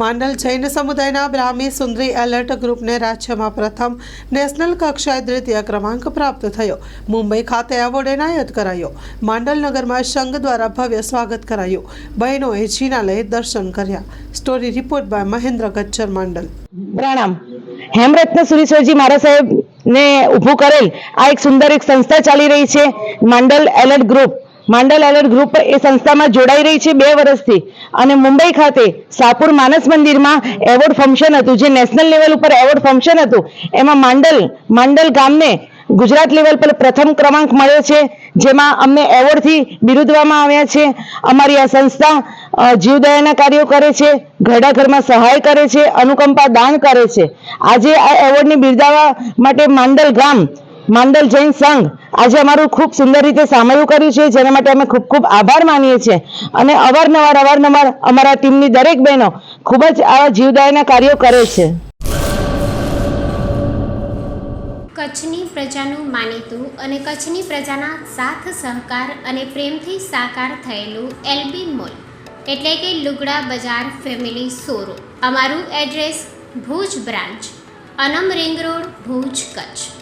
માંડલ જૈન સમુદાયના બ્રાહ્મી સુંદરી એલર્ટ ગ્રુપને રાજ્યમાં પ્રથમ નેશનલ કક્ષાએ દ્વિતીય ક્રમાંક પ્રાપ્ત થયો. મુંબઈ ખાતે એવોર્ડ એનાયત કરાયો. માંડલ નગરમાં સંઘ દ્વારા ભવ્ય સ્વાગત કરાયું. બહેનોએ જીનાલય દર્શન કર્યા. Story report by Mahendra Gachchhar Mandal. પ્રણામ. હેમરત્ન સુરેશ્વરજી મારા સાહેબ ને ઊભું કરેલ આ એક સુંદર એક સંસ્થા ચાલી રહી છે, Mandal alert group. Mandal alert group એ સંસ્થામાં જોડાઈ રહી છે બે વર્ષથી. અને મુંબઈ ખાતે સાપુર માનસ મંદિરમાં એવોર્ડ ફંક્શન હતું, જે નેશનલ લેવલ ઉપર એવોર્ડ ફંક્શન હતું. એમાં માંડલ માંડલ ગામને ગુજરાત લેવલ પર પ્રથમ ક્રમાંક મળ્યો છે, જેમાં અમને એવોર્ડથી બિરુદવામાં આવ્યા છે. અમારી આ સંસ્થા જીવદયાના કાર્યો કરે છે, ઘરડા ઘરમાં સહાય કરે છે, અનુકંપા દાન કરે છે. આજે આ એવોર્ડને બિરદાવવા માટે માંડલ ગામ માંડલ જૈન સંઘ આજે અમારું ખૂબ સુંદર રીતે સામયું કર્યું છે, જેના માટે અમે ખૂબ ખૂબ આભાર માનીએ છીએ. અને અવારનવાર અવારનવાર અમારા ટીમની દરેક બહેનો ખૂબ જ આવા જીવદાયના કાર્યો કરે છે. કચ્છની પ્રજાનું માનીતું અને કચ્છની પ્રજાના સાથ, સહકાર અને પ્રેમથી સાકાર થયેલું એલબી મોલ, એટલે કે લુગડા બજાર ફેમિલી શોરૂમ. અમારું એડ્રેસ ભુજ બ્રાન્ચ, અનમ ring road, Bhuj Kutch.